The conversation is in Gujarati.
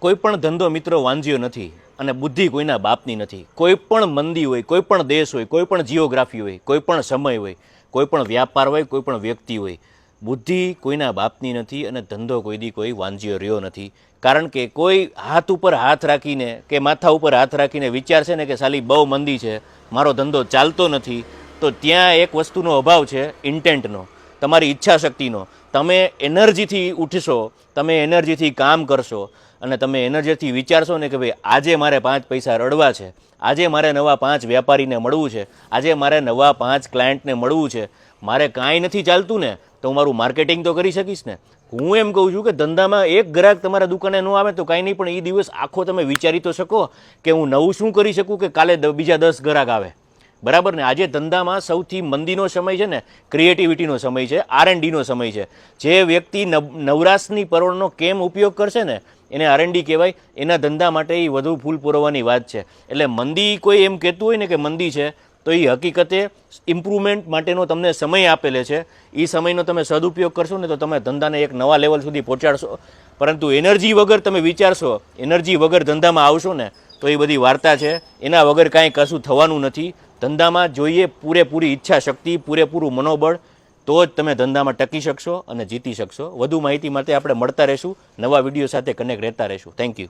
કોઈ પણ ધંધો મિત્રો વાંજ્યો નથી અને બુદ્ધિ કોઈના બાપની નથી. કોઈ પણ મંદી હોય કોઈ પણ દેશ હોય કોઈ પણ જીઓગ્રાફી હોય કોઈ પણ સમય હોય કોઈ પણ વ્યાપાર હોય કોઈ પણ વ્યક્તિ હોય, બુદ્ધિ કોઈના બાપની નથી અને ધંધો કોઈ દી કોઈ વાંજ્યો રહ્યો નથી. કારણ કે કોઈ હાથ ઉપર હાથ રાખીને કે માથા ઉપર હાથ રાખીને વિચારશે ને કે સાલી બહુ મંદી છે, મારો ધંધો ચાલતો નથી, તો ત્યાં એક વસ્તુનો અભાવ છે ઇન્ટેન્ટનો તમારી ઈચ્છા શક્તિનો તમે એનર્જીથી ઉઠશો, તમે એનર્જીથી કામ કરશો અને તમે એનર્જીથી વિચારશો ને કે ભાઈ, આજે મારે પાંચ પૈસા રડવા છે, આજે મારે નવા પાંચ વ્યાપારીને મળવું છે, આજે મારે નવા પાંચ ક્લાયન્ટને મળવું છે, મારે કાંઈ નથી ચાલતું ને, તો હું મારું માર્કેટિંગ તો કરી શકીશ ને. હું એમ કહું છું કે ધંધામાં એક ગ્રાહક તમારા દુકાને ન આવે તો કાંઈ નહીં, પણ એ દિવસ આખો તમે વિચારી તો શકો કે હું નવું શું કરી શકું કે કાલે બીજા દસ ગ્રાહક આવે. બરાબર ને? આજે ધંધામાં સૌથી મંદીનો સમય છે ને ક્રિએટિવિટીનો સમય છે આર એન્ડ સમય છે. જે વ્યક્તિ નવ- નવરાશની પરોળનો કેમ ઉપયોગ કરશે ને, એને આર એન્ડ કહેવાય, એના ધંધા માટે એ વધુ ફૂલ પુરવવાની વાત છે. એટલે મંદી કોઈ એમ કહેતું હોય ને કે મંદી છે, તો એ હકીકતે ઇમ્પ્રુવમેન્ટ માટેનો તમને સમય આપેલે છે. એ સમયનો તમે સદુપયોગ કરશો ને, તો તમે ધંધાને એક નવા લેવલ સુધી પહોંચાડશો. પરંતુ એનર્જી વગર તમે વિચારશો એનર્જી વગર ધંધામાં આવશો ને, તો એ બધી વાર્તા છે. એના વગર કાંઈ કશું થવાનું નથી. ધંધામાં જોઈએ પૂરેપૂરી ઈચ્છા શક્તિ પૂરેપૂરું મનોબળ, તો જ તમે ધંધામાં ટકી શકશો અને જીતી શકશો. વધુ માહિતી માટે આપણે મળતા રહીશું. નવા વીડિયો સાથે કનેક્ટ રહેતા રહીશું. Thank you